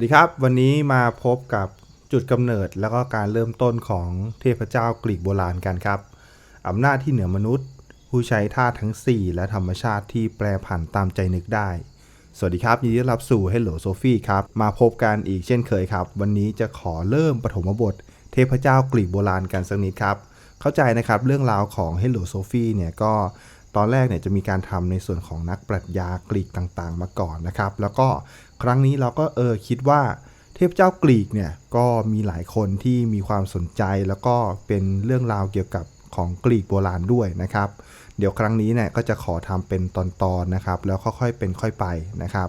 วัสดีครับ วันนี้มาพบกับจุดกำเนิดแล้วก็การเริ่มต้นของเทพเจ้ากรีกโบราณกันครับอำนาจที่เหนือมนุษย์ ผู้ใช้ธาตุทั้ง 4 และธรรมชาติที่แปรผันตามใจนึกได้ สวัสดีครับยินดีต้อนรับสู่ Hello Sophie ครับมาพบกันอีกเช่นเคยครับ วันนี้จะขอเริ่มปฐมบท เทพเจ้ากรีกโบราณกันสักนิดครับเข้าใจนะครับเรื่องราวของ Hello Sophie เนี่ยก็ ตอนแรกเนี่ยจะมีการทำในส่วนของนักปรัชญากรีกต่างๆ มาก่อนนะครับ แล้วก็ครั้งนี้เราก็เออคิดว่าเทพเจ้ากรีกเนี่ยก็มีหลายคนที่มีความสนใจแล้วก็เป็นเรื่องราวเกี่ยวกับของกรีกโบราณด้วยนะครับ เดี๋ยวครั้งนี้เนี่ยก็จะขอทำเป็นตอนๆนะครับ แล้วค่อยๆเป็นค่อยไปนะครับ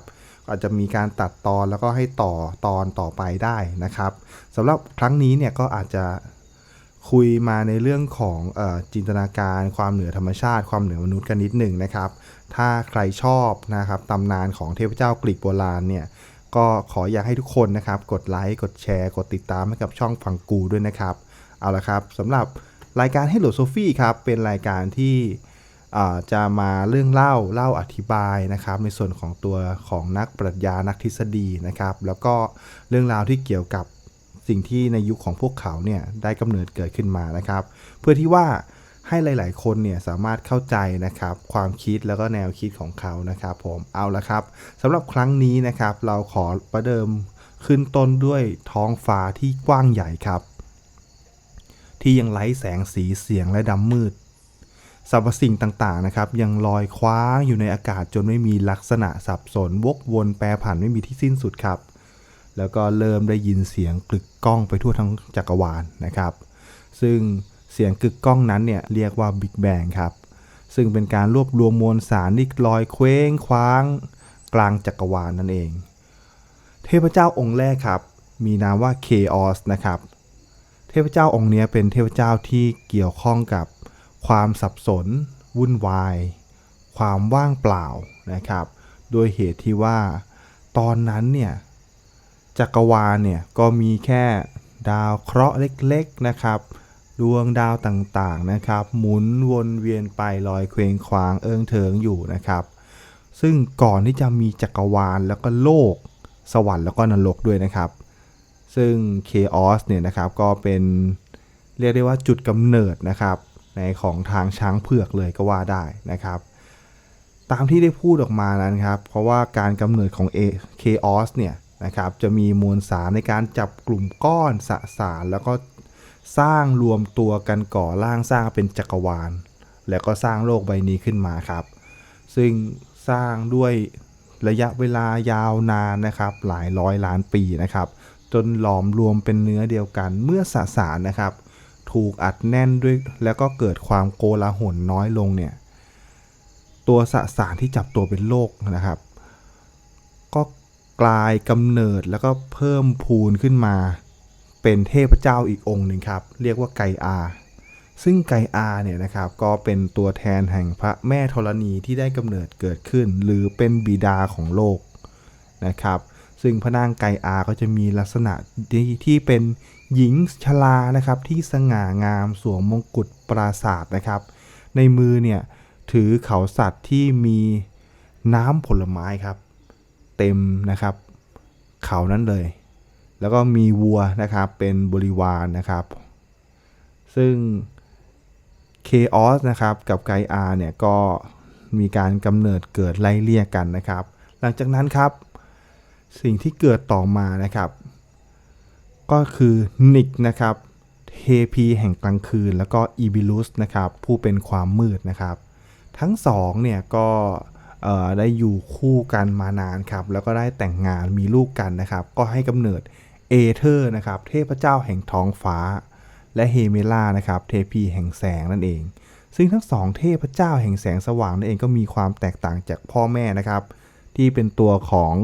อาจจะมีการตัดตอนแล้วก็ให้ต่อตอนต่อไปได้นะครับสำหรับครั้งนี้เนี่ยก็อาจจะ คุยมาในเรื่องของอจินตนาการความเหนือธรรมชาติ ความเหนือมนุษย์กันนิดหนึ่งนะครับ ถ้าใครชอบนะครับตำนานของเทพเจ้ากรีกโบราณเนี่ยก็ขออยากให้ทุกคนนะครับ กดไลค์กดแชร์ กดติดตามให้กับช่องฟังกูด้วยนะครับ เอาละครับสำหรับรายการ Hello Sophie ครับเป็นรายการที่จะมาเรื่องเล่าเล่าอธิบายนะครับ ในส่วนของตัวของนักปรัชญานักทฤษฎีนะครับ แล้วก็เรื่องราวที่เกี่ยวกับ สิ่งที่ในยุคของพวกเขาเนี่ยได้กำเนิดเกิดขึ้นมานะครับ เพื่อที่ว่าให้หลาย ๆ คนเนี่ยสามารถเข้าใจนะครับ ความคิดแล้วก็แนวคิดของเขานะครับ ผมเอาละครับสำหรับครั้งนี้นะครับ เราขอประเดิมขึ้นต้นด้วยท้องฟ้าที่กว้างใหญ่ครับ ที่ยังไร้แสงสีเสียงและดำมืดสรรพสิ่งต่าง ๆ นะครับ ยังลอยคว้างอยู่ในอากาศจนไม่มีลักษณะสับสนวกวนแปรผันไม่มีที่สิ้นสุดครับ แล้วก็เริ่มได้ยินเสียงกึกก้องไปทั่วทั้งจักรวาลนะครับ ซึ่งเสียงกึกก้องนั้นเนี่ยเรียกว่าบิ๊กแบงครับ ซึ่งเป็นการรวบรวมมวลสารที่ลอยเคว้งคว้าง กลางจักรวาลนั่นเอง เทพเจ้าองค์แรกครับ มีนามว่าเคออสนะครับ เทพเจ้าองค์นี้เป็นเทพเจ้าที่เกี่ยวข้องกับความสับสน วุ่นวาย ความว่างเปล่านะครับ โดยเหตุที่ว่าตอนนั้นเนี่ย จักรวาลเนี่ยก็มีแค่ดาวเคราะห์เล็กๆนะครับดวงดาวต่างๆนะครับ หมุนวนเวียนไปลอยเคว้งคว้างเอิงเถิงอยู่นะครับ ซึ่งก่อนที่จะมีจักรวาลแล้วก็โลก สวรรค์แล้วก็นรกด้วยนะครับ ซึ่ง Chaos เนี่ยนะครับก็เป็นเรียกได้ว่าจุดกำเนิดนะครับ ในของทางช้างเผือกเลยก็ว่าได้นะครับ ตามที่ได้พูดออกมานั้นครับ เพราะว่าการกำเนิดของ A Chaos เนี่ย นะครับ จะมีมวลสารในการจับกลุ่มก้อนสสารแล้วก็สร้างรวมตัวกันก่อร่างสร้างเป็นจักรวาล แล้วก็สร้างโลกใบนี้ขึ้นมาครับ ซึ่งสร้างด้วยระยะเวลายาวนานนะครับ หลายร้อยล้านปีนะครับ จนหลอมรวมเป็นเนื้อเดียวกันเมื่อสสารนะครับ ถูกอัดแน่นด้วยแล้วก็เกิดความโกลาหลน้อยลงเนี่ย ตัวสสารที่จับตัวเป็นโลกนะครับ ก็ กลายกำเนิดแล้วก็เพิ่มพูนขึ้นมา เป็นเทพเจ้าอีกองค์หนึ่งครับ เรียกว่าไกอา ซึ่งไกอาเนี่ยนะครับก็เป็นตัวแทนแห่งพระแม่ธรณีที่ได้กำเนิดเกิดขึ้น หรือเป็นบิดาของโลกนะครับ ซึ่งพระนางไกอาก็จะมีลักษณะที่ที่เป็นหญิงชรานะครับที่สง่างามสวมมงกุฎปราศาสตร์นะครับ ในมือเนี่ยถือเขาสัตว์ที่มีน้ำผลไม้ครับ เต็มนะครับ เขานั้นเลย แล้วก็มีวัวนะครับเป็นบริวารนะครับ ซึ่ง Chaos นะครับกับไกอาเนี่ยก็มีการกำเนิดเกิดไล่เลี่ยกันนะครับ หลังจากนั้นครับสิ่งที่เกิดต่อมานะครับ ก็คือนิกนะครับเทพีแห่งกลางคืน แล้วก็อีบิลุสนะครับผู้เป็นความมืดนะครับ ทั้งสองเนี่ยก็ ได้อยู่คู่กันมานานครับแล้วก็ได้แต่งงานมีลูกกันนะครับ ก็ให้กำเนิดเอเธอร์นะครับเทพเจ้าแห่งท้องฟ้า และเฮเมล่านะครับเทพีแห่งแสงนั่นเอง ซึ่งทั้งสองเทพเจ้าแห่งแสงสว่างนั่นเองก็มีความแตกต่างจากพ่อแม่นะครับ ที่เป็นตัวของ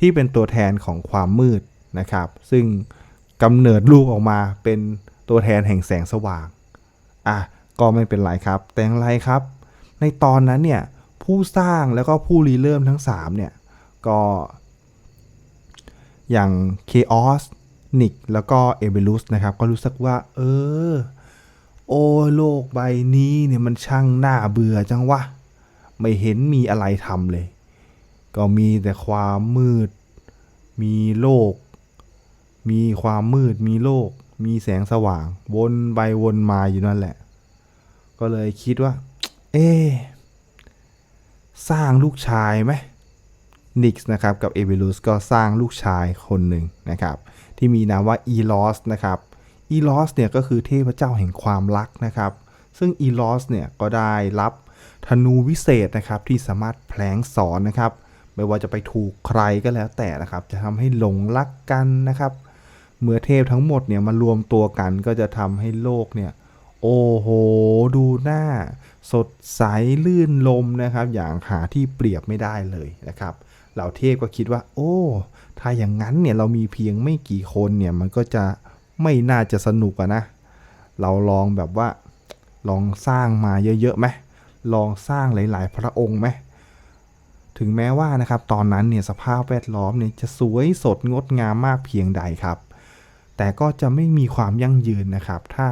ที่เป็นตัวแทนของความมืดนะครับ ซึ่งกำเนิดลูกออกมาเป็นตัวแทนแห่งแสงสว่างอะก็ไม่เป็นไรครับ แต่อย่างไรครับ ในตอนนั้นเนี่ย ผู้สร้างแล้วก็ผู้รีเริ่มทั้ง 3 เนี่ย ก็อย่าง Chaos นิกแล้วก็เอเบลุสนะครับ ก็รู้สึกว่า เออ โอ้โลกใบนี้เนี่ยมันช่างน่าเบื่อจังวะ ไม่เห็นมีอะไรทำเลย ก็มีแต่ความมืด มีโลก มีความมืด มีโลก มีแสงสว่าง วนไปวนมาอยู่นั่นแหละ ก็เลยคิดว่า เอ๊ สร้างลูกชายไหมนิกส์นะครับกับเอเบลูสก็สร้างลูกชายคนหนึ่งนะครับที่มีนามว่าอีลอสนะครับอีลอสเนี่ยก็คือเทพเจ้าแห่งความรักนะครับซึ่งอีลอสเนี่ยก็ได้รับธนูวิเศษนะครับที่สามารถแผลงสอนนะครับไม่ว่าจะไปถูกใครก็แล้วแต่นะครับจะทำให้หลงรักกันนะครับเมื่อเทพทั้งหมดเนี่ยมารวมตัวกันก็จะทำให้โลกเนี่ยโอ้โหดูหน้า สดใสลื่นลมนะครับ อย่างหาที่เปรียบไม่ได้เลยนะครับเหล่าเทพก็คิดว่า โอ้ ถ้าอย่างนั้นเนี่ยเรามีเพียงไม่กี่คนเนี่ยมันก็จะไม่น่าจะสนุกอะนะ เราลองแบบว่าลองสร้างมาเยอะๆไหมลองสร้างหลาย ๆ พระองค์ไหมถึงแม้ว่านะครับตอนนั้นเนี่ยสภาพแวดล้อมเนี่ยจะสวยสดงดงามมากเพียงใดครับ แต่ก็จะไม่มีความยั่งยืนนะครับ ถ้า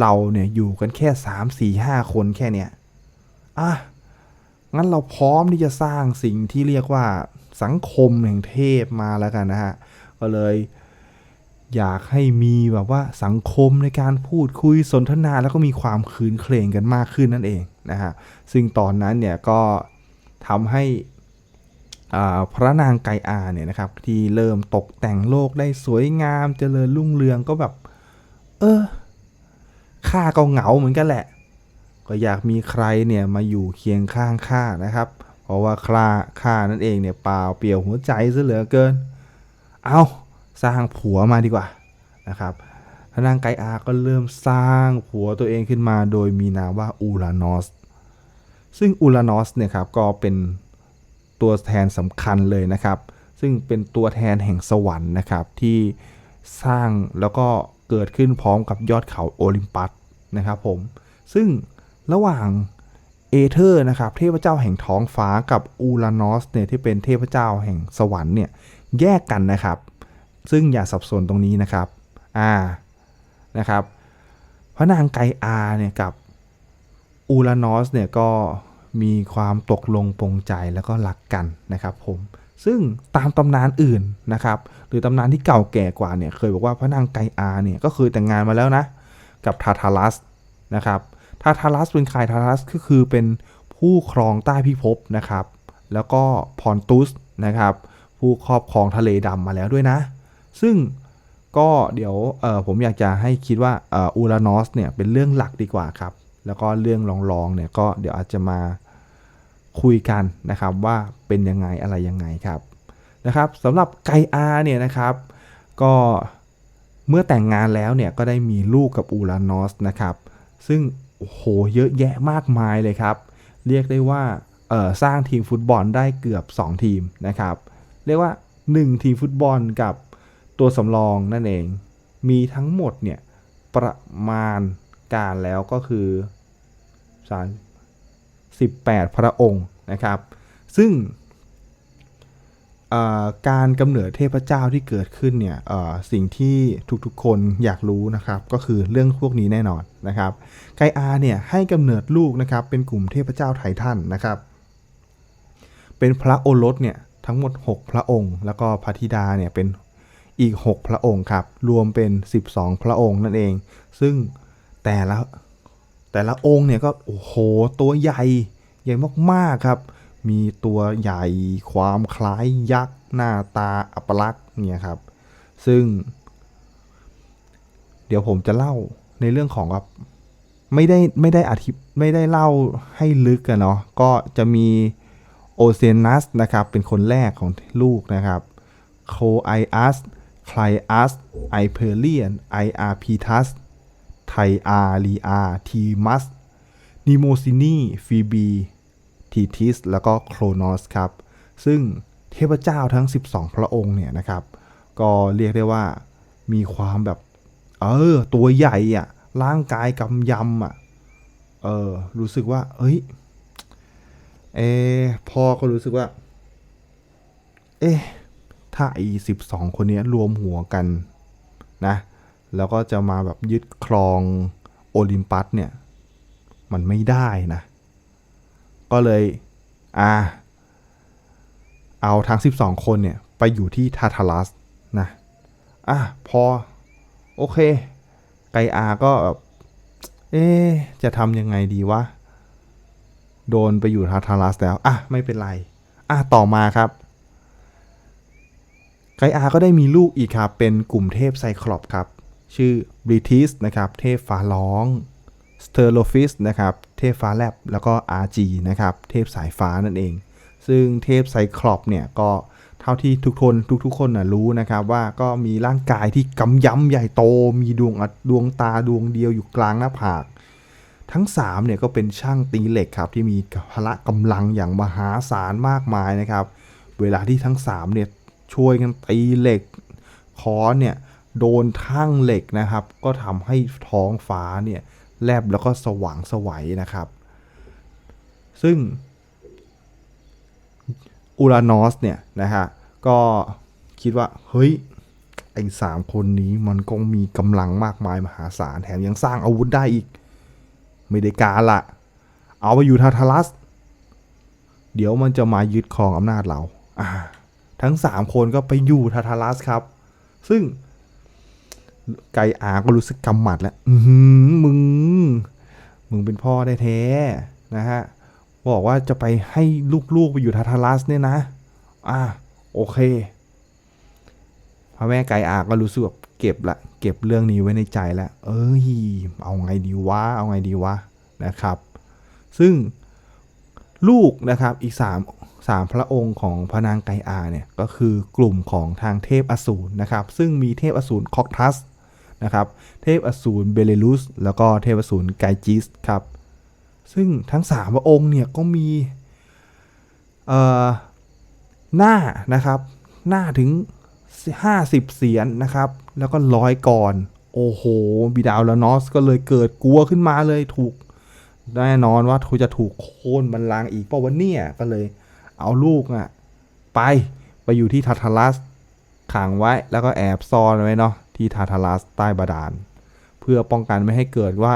เราเนี่ยอยู่กันแค่3 4 5คนแค่เนี้ยอะงั้นเราพร้อมที่จะสร้างสิ่งที่เรียกว่าสังคมแห่งเทพมาแล้วกันนะฮะ ก็เลยอยากให้มีแบบว่าสังคมในการพูดคุยสนทนาแล้วก็มีความคืนเครงกันมากขึ้นนั่นเองนะฮะ ซึ่งตอนนั้นเนี่ยก็ทำให้พระนางไกอาเนี่ยนะครับที่เริ่มตกแต่งโลกได้สวยงามเจริญรุ่งเรืองก็แบบ เออ ข้าก็เหงาเหมือนกันแหละ ก็อยากมีใครเนี่ยมาอยู่เคียงข้างข้านะครับ เพราะว่าข้าข้านั่นเองเนี่ยเปล่าเปลี่ยวหัวใจซะเหลือเกิน เอาสร้างผัวมาดีกว่านะครับพระนางไกอาก็เริ่มสร้างผัวตัวเองขึ้นมา โดยมีนามว่าอูรานอส ซึ่งอูรานอสเนี่ยครับก็เป็นตัวแทนสำคัญเลยนะครับ ซึ่งเป็นตัวแทนแห่งสวรรค์นะครับที่สร้างแล้วก็ เกิดขึ้นพร้อมกับยอดเขาโอลิมปัสนะครับผม ซึ่งระหว่างเอเธอร์นะครับเทพเจ้าแห่งท้องฟ้ากับอูรานอสเนี่ยที่เป็นเทพเจ้าแห่งสวรรค์เนี่ยแยกกันนะครับ ซึ่งอย่าสับสนตรงนี้นะครับอ่านะครับพระนางไกอาเนี่ยกับอูรานอสเนี่ยก็มีความตกลงปรงใจแล้วก็รักกันนะครับผม ซึ่งตามตำนานอื่นนะครับ หรือตำนานที่เก่าแก่กว่าเนี่ยเคยบอกว่าพระนางไกอาเนี่ยก็เคยแต่งงานมาแล้วนะกับทาทารัสนะครับทาทารัสเป็นใครทาทารัสก็คือเป็นผู้ครองใต้พิภพนะครับ แล้วก็พอนตุสนะครับ ผู้ครอบครองทะเลดำมาแล้วด้วยนะ ซึ่งก็เดี๋ยวผมอยากจะให้คิดว่าอออูรานอสเนี่ยเป็นเรื่องหลักดีกว่าครับ แล้วก็เรื่องรองๆเนี่ยก็เดี๋ยวอาจจะมา คุยกันนะครับว่าเป็นยังไงอะไรยังไงครับนะครับสำหรับไกอาเนี่ยนะครับก็เมื่อแต่งงานแล้วเนี่ยก็ได้มีลูกกับอูรานอสนะครับซึ่งโอ้โหเยอะแยะมากมายเลยครับ เรียกได้ว่าสร้างทีมฟุตบอลได้เกือบ 2 ทีมนะครับเรียกว่า 1 ทีมฟุตบอลกับตัวสำรองนั่นเองมีทั้งหมดเนี่ยประมาณการแล้วก็คือ3 18 พระองค์นะครับ ซึ่งการกำเนิดเทพเจ้าที่เกิดขึ้นเนี่ยสิ่งที่ทุกๆคนอยากรู้นะครับ ก็คือเรื่องพวกนี้แน่นอนนะครับ ไกอาเนี่ยให้กำเนิดลูกนะครับเป็นกลุ่มเทพเจ้าไททันนะครับ เป็นพระโอรสเนี่ยทั้งหมด 6 พระองค์ แล้วก็พระธิดาเนี่ยเป็นอีก 6 พระองค์ครับ รวมเป็น 12 พระองค์นั่นเอง ซึ่งแต่ละ แต่ละองค์เนี่ยก็โอ้โหตัวใหญ่ใหญ่มากๆครับ มีตัวใหญ่ความคล้ายยักษ์หน้าตาอัปลักษณ์เนี่ยครับ ซึ่ง เดี๋ยวผมจะเล่าในเรื่องของแบบไม่ได้ไม่ได้อธิไม่ได้เล่าให้ลึกกันเนาะก็จะมีโอเซนัสนะครับเป็นคนแรกของลูกนะครับโคไออัสไคลอัสไอเพเลียนไออาร์พีทัส ไทอารีอาทีมัสนิโมซินีฟีบีทีทิสแล้วก็โครนอสครับ ซึ่งเทพเจ้าทั้ง 12 พระองค์เนี่ยนะครับ ก็เรียกได้ว่ามีความแบบ เออ ตัวใหญ่อะร่างกายกำยำอะเออ รู้สึกว่า เอ้ย เอพ่อก็รู้สึกว่า เอ๊ะ ถ้าไอ้สิบสองคนนี้รวมหัวกันนะ แล้วก็จะมาแบบยึดครองโอลิมปัสเนี่ย มันไม่ได้นะ ก็เลยอ่าเอาทั้ง 12 คนเนี่ย ไปอยู่ที่ทาทารัสนะอะพอ โอเค ไกอาก็แบบเอ๊จะทำยังไงดีวะ โดนไปอยู่ทาทารัสแล้ว อะ ไม่เป็นไร อะ ต่อมาครับ ไกอาก็ได้มีลูกอีกครับ เป็นกลุ่มเทพไซคลอปครับ ชื่อบริทิสนะครับ เทพฟ้าร้องสเตอร์โลฟิสนะครับ เทพฟ้าแลบ แล้วก็อาร์จีนะครับ เทพสายฟ้านั่นเอง ซึ่งเทพไซคลอปเนี่ยก็เท่าที่ทุกคนทุกๆคนนะรู้นะครับว่าก็มีร่างกายที่กำยำใหญ่โต มีดวงดดวงตาดวงเดียวอยู่กลางหน้าผาก ทั้ง3เนี่ยก็เป็นช่างตีเหล็กครับที่มีพละกำลังอย่างมหาศาลมากมายนะครับ เวลาที่ทั้ง3เนี่ยช่วยกันตีเหล็กค้อนเนี่ย โดนทั้งเหล็กนะครับ ก็ทำให้ท้องฟ้าเนี่ยแลบแล้วก็สว่างสวัยนะครับ ซึ่งอูรานอสเนี่ยนะฮะก็คิดว่าเฮ้ยไอ้สามคนนี้มันก็มีกำลังมากมายมหาศาลแถมยังสร้างอาวุธได้อีก ไม่ได้การละ เอาไปอยู่ทาทารัส เดี๋ยวมันจะมายึดครองอำนาจเราอ่าทั้งสามคนก็ไปอยู่ทาทารัสครับ ซึ่ง ไกอาก็รู้สึกกำหมัดแล้วมึง มึงเป็นพ่อได้แท้นะฮะ บอกว่าจะไปให้ลูกๆไปอยู่ทาทารัสเนี่ยนะ อ่าโอเคพระแม่ไกอาก็รู้สึกแบบเก็บละเก็บเรื่องนี้ไว้ในใจแล้ว เอ้ย เอาไงดีวะ เอาไงดีวะนะครับ ซึ่งลูกนะครับอีก3 3พระองค์ของพระนางไกอาเนี่ยก็คือกลุ่มของทางเทพอสูรนะครับ ซึ่งมีเทพอสูรคอกทัส นะครับเทพอสูรเบเลลุสแล้วก็เทพอสูรไกจิสครับซึ่งทั้ง 3 พระองค์เนี่ยก็มีหน้านะครับหน้าถึง 50 เสียนนะครับ แล้วก็ร้อยก่อน โอ้โห บิดาลานอสก็เลยเกิดกลัวขึ้นมาเลยถูกแน่นอนว่าทูจะถูกโค่นบันลังอีกเพราะวันเนี่ยก็เลยเอาลูกอะไปไปอยู่ที่ทาทารัสขังไว้แล้วก็แอบซ่อนไว้เนาะ ที่ทาทารัสใต้บาดาล เพื่อป้องกันไม่ให้เกิดว่า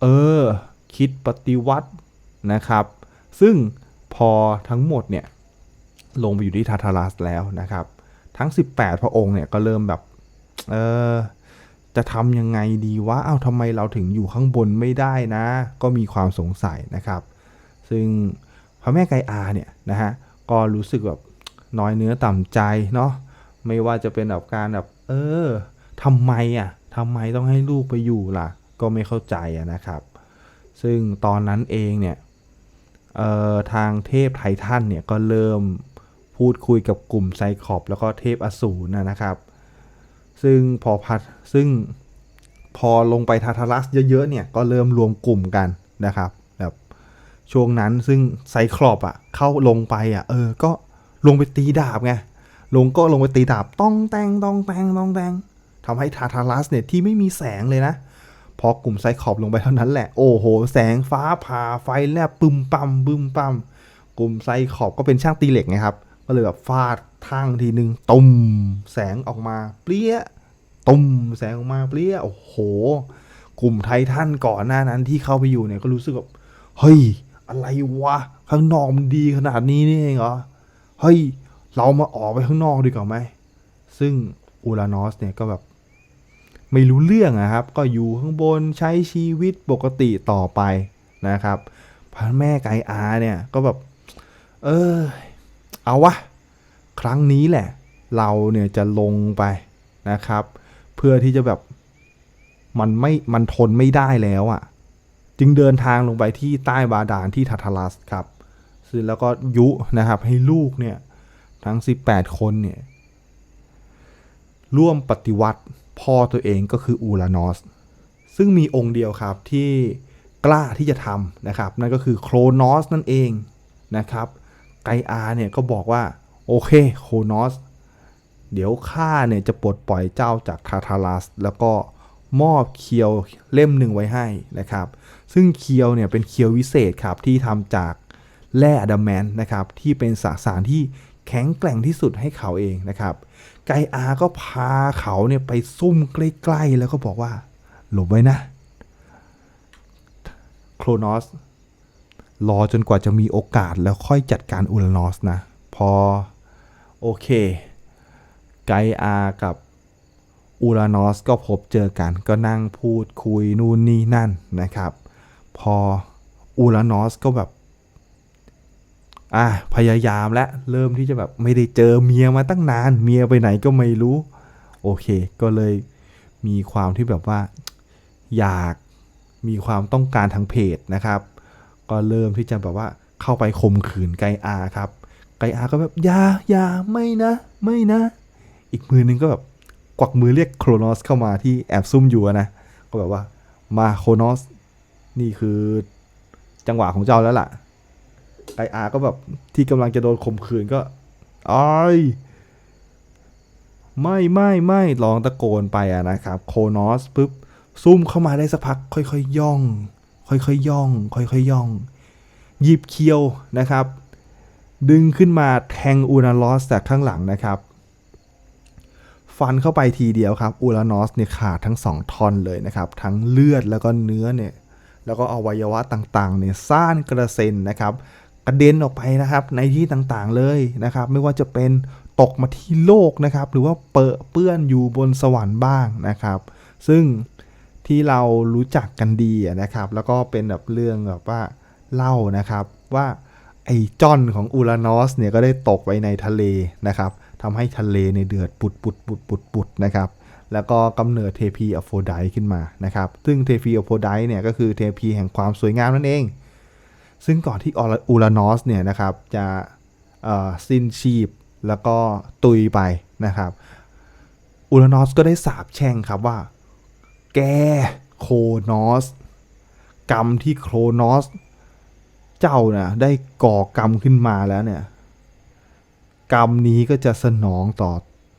เออ คิดปฏิวัตินะครับ ซึ่งพอทั้งหมดเนี่ยลงไปอยู่ที่ทาทารัสแล้วนะครับ ทั้ง 18 พระองค์เนี่ยก็เริ่มแบบ เออจะทำยังไงดีวะเอ้าทำไมเราถึงอยู่ข้างบนไม่ได้นะ ก็มีความสงสัยนะครับ ซึ่งพระแม่ไกอาเนี่ยนะฮะก็รู้สึกแบบน้อยเนื้อต่ำใจเนาะไม่ว่าจะเป็นแบบการแบบเออ ทำไมอะทำไมต้องให้ลูกไปอยู่ล่ะ ก็ไม่เข้าใจะนะครับ ซึ่งตอนนั้นเองเนี่ยทางเทพไททันเนี่ยก็เริ่มพูดคุยกับกลุ่มไซคอปแล้วก็เทพอสูรนะนะครับ ซึ่งพอพัดซึ่งพอลงไปทาทารัสเยอะๆเนี่ยก็เริ่มรวมกลุ่มกันนะครับแบบช่วงนั้นซึ่งไซคลอปอะเข้าลงไปอะเออก็ลงไปตีดาบไงลงก็ลงไปตีดาบต้องแตงต้องแตงต้องแตง ทำให้ทาทารัสเนี่ยที่ไม่มีแสงเลยนะ พอกลุ่มไซคอปลงไปเท่านั้นแหละ โอ้โห แสงฟ้าผ่าไฟแลบปึมปั๊มบึมปั๊มกลุ่มไซคอปก็เป็นช่างตีเหล็กไงครับ ก็เลยแบบฟาดทั้งทีหนึ่งตุ่มแสงออกมาเปรี้ยตุ่มแสงออกมาเปรี้ยโอ้โห กลุ่มไททันก่อนหน้านั้นที่เข้าไปอยู่เนี่ยก็รู้สึกแบบเฮ้ยอะไรวะข้างนอกมันดีขนาดนี้นี่เองเหรอเฮ้ยเรามาออกไปข้างนอกดีกว่าไหมซึ่งอูรานอสเนี่ยก็แบบ ไม่รู้เรื่องอะครับ ก็อยู่ข้างบนใช้ชีวิตปกติต่อไปนะครับพระแม่ไกอาเนี่ยก็แบบ เออเอาวะ ครั้งนี้แหละ เราเนี่ยจะลงไปนะครับ เพื่อที่จะแบบมันไม่มันทนไม่ได้แล้วอะ่ะ จึงเดินทางลงไปที่ใต้บาดาลที่ทัทารัสครับซึ่งแล้วก็ยุนะครับให้ลูกเนี่ยทั้ง 18 คนเนี่ยร่วมปฏิวัติ พ่อตัวเองก็คืออูรานอสซึ่งมีองค์เดียวครับที่กล้าที่จะทำนะครับ นั่นก็คือโครนอสนั่นเองนะครับ ไกอาเนี่ยก็บอกว่า โอเคโครนอสเดี๋ยวข้าเนี่ยจะปลดปล่อยเจ้าจากทาทารัส แล้วก็มอบเคียวเล่มหนึ่งไว้ให้นะครับ ซึ่งเคียวเนี่ยเป็นเคียววิเศษครับที่ทำจากแร่อะดามแมนนะครับ ที่เป็นสสารที่ แข็งแกร่งที่สุดให้เขาเองนะครับไกอาก็พาเขาเนี่ยไปซุ่มใกล้ๆแล้วก็บอกว่า หลบไว้นะโครนอสรอจนกว่าจะมีโอกาสแล้วค่อยจัดการอูรานอสนะ พอ โอเค ไกอากับอูรานอสก็พบเจอกันก็นั่งพูดคุยนู่นนี่นั่นนะครับ พออูรานอสก็แบบ อะพยายามและเริ่มที่จะแบบไม่ได้เจอเมียมาตั้งนาน เมียไปไหนก็ไม่รู้ โอเค ก็เลยมีความที่แบบว่า อยากมีความต้องการทางเพศนะครับ ก็เริ่มที่จะแบบว่าเข้าไปข่มขืนไกอาครับ ไกอาก็แบบอย่าอย่าไม่นะ ไม่นะ อีกมือนึงก็แบบกวักมือเรียกโครนอสเข้ามาที่แอบซุ่มอยู่นะก็แบบว่ามาโครนอสนี่คือจังหวะของเจ้าแล้วล่ะ ไกอาก็แบบที่กำลังจะโดนข่มขืนก็อ้ายไม่ไม่ไม่ลองตะโกนไปอะนะครับ โคนอสปุ๊บซุ่มเข้ามาได้สักพัก ค่อยๆย่อง ค่อยๆย่อง ค่อยๆย่อง หยิบเคียวนะครับ ดึงขึ้นมาแทงอูรานอสจากข้างหลังนะครับ ฟันเข้าไปทีเดียวครับอูรานอสเนี่ยขาดทั้งสองท่อนเลยนะครับ ทั้งเลือดแล้วก็เนื้อเนี่ยแล้วก็อวัยวะต่างๆเนี่ยซ่านกระเซ็นนะครับ กระเด็นออกไปนะครับในที่ต่างๆเลยนะครับ ไม่ว่าจะเป็นตกมาที่โลกนะครับ หรือว่าเปอะเปื้อนอยู่บนสวรรค์บ้างนะครับ ซึ่งที่เรารู้จักกันดีนะครับ แล้วก็เป็นแบบเรื่องแบบว่าเล่านะครับว่าไอ้จอนของอูรานอสเนี่ยก็ได้ตกไปในทะเลนะครับทำให้ทะเลในเดือดปุดปุดปุดปุดปุดนะครับ แล้วก็กำเนิดเทพีอโฟไดขึ้นมานะครับ ซึ่งเทพีอโฟไดเนี่ยก็คือเทพีแห่งความสวยงามนั่นเอง ซึ่งก่อนที่อูรานอสเนี่ยนะครับจะสิ้นชีพแล้วก็ตุยไปนะครับอูรานอสก็ได้สาบแช่งครับว่า แกโคนอสกรรมที่โครนอส เจ้าน่ะได้ก่อกรรมขึ้นมาแล้วเนี่ย กรรมนี้ก็จะสนองต่อ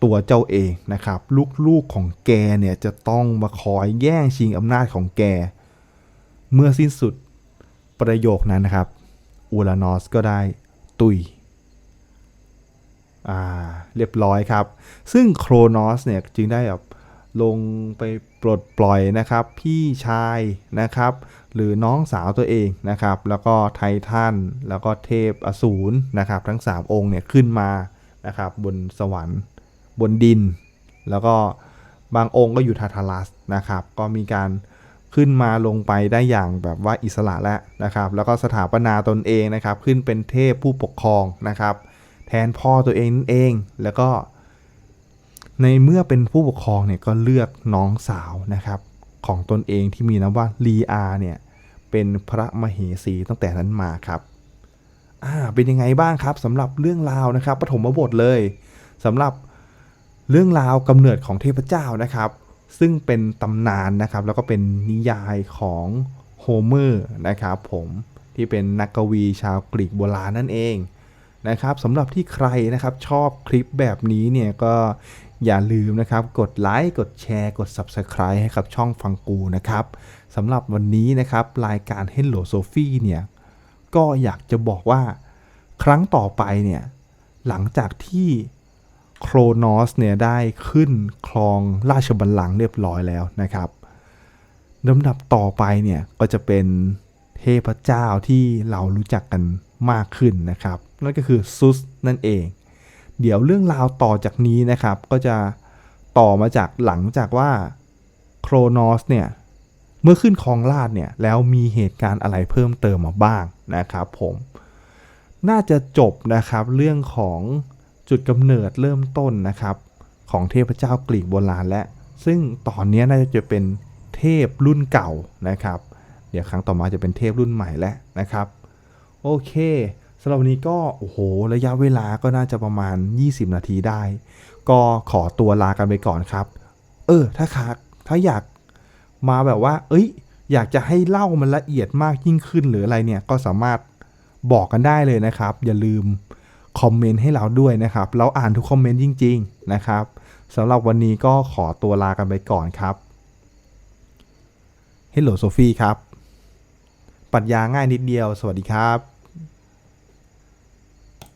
ตัวเจ้าเองนะครับ ลูกๆของแกเนี่ยจะต้องมาคอยแย่งชิงอำนาจของแก เมื่อสิ้นสุด ประโยคนั้นนะครับอูรานอสก็ได้ตุยอ่าเรียบร้อยครับ ซึ่งโครนอสเนี่ยจึงได้แบบลงไปปลดปล่อยนะครับ พี่ชายนะครับ หรือน้องสาวตัวเองนะครับ แล้วก็ไททันแล้วก็เทพอสูรนะครับ ทั้ง 3 องค์เนี่ยขึ้นมานะครับ บนสวรรค์ บนดิน แล้วก็บางองค์ก็อยู่ทาทารัสนะครับ ก็มีการ ขึ้นมาลงไปได้อย่างแบบว่าอิสระแล้วนะครับ แล้วก็สถาปนาตนเองนะครับ ขึ้นเป็นเทพผู้ปกครองนะครับ แทนพ่อตัวเองนั่นเอง แล้วก็ ในเมื่อเป็นผู้ปกครองเนี่ยก็เลือกน้องสาวนะครับ ของตนเองที่มีนามว่าลีอาเนี่ยเป็นพระมเหสีตั้งแต่นั้นมาครับอ่าเป็นยังไงบ้างครับสำหรับเรื่องราวนะครับปฐมบทเลยสำหรับเรื่องราวกำเนิดของเทพเจ้านะครับ ซึ่งเป็นตำนานนะครับ แล้วก็เป็นนิยายของโฮเมอร์นะครับผมที่เป็นนักกวีชาวกรีกโบราณนั่นเองนะครับสำหรับที่ใครนะครับชอบคลิปแบบนี้เนี่ยก็อย่าลืมนะครับกดไลค์กดแชร์ กด Subscribe ให้กับช่องฟังกูนะครับสำหรับวันนี้นะครับรายการ Hello Sophie เนี่ยก็อยากจะบอกว่าครั้งต่อไปเนี่ยหลังจากที่ โครนอสเนี่ยได้ขึ้นครองราชบัลลังก์เรียบร้อยแล้วนะครับลำดับต่อไปเนี่ยก็จะเป็นเทพเจ้าที่เรารู้จักกันมากขึ้นนะครับ นั่นก็คือซุสนั่นเอง เดี๋ยวเรื่องราวต่อจากนี้นะครับ ก็จะต่อมาจากหลังจากว่าโครนอสเนี่ยเมื่อขึ้นครองราชเนี่ยแล้วมีเหตุการณ์อะไรเพิ่มเติมมาบ้างนะครับผม น่าจะจบนะครับเรื่องของ จุดกำเนิดเริ่มต้นนะครับ ของเทพเจ้ากรีกโบราณและ ซึ่งตอนนี้น่าจะเป็นเทพรุ่นเก่านะครับ เดี๋ยวครั้งต่อมาจะเป็นเทพรุ่นใหม่แล้วนะครับ โอเคสำหรับวันนี้ก็โอ้โหระยะเวลาก็น่าจะประมาณ 20 นาทีได้ ก็ขอตัวลากันไปก่อนครับ เออถ้าขาถ้าอยากมาแบบว่า เอ้ย อยากจะให้เล่ามันละเอียดมากยิ่งขึ้นหรืออะไรเนี่ยก็สามารถบอกกันได้เลยนะครับ อย่าลืม คอมเมนต์ให้เราด้วยนะครับ เราอ่านทุกคอมเมนต์จริง ๆ นะครับสำหรับวันนี้ก็ขอตัวลากันไปก่อนครับ Hello Sophie ครับปรัชญาง่ายนิดเดียว สวัสดีครับ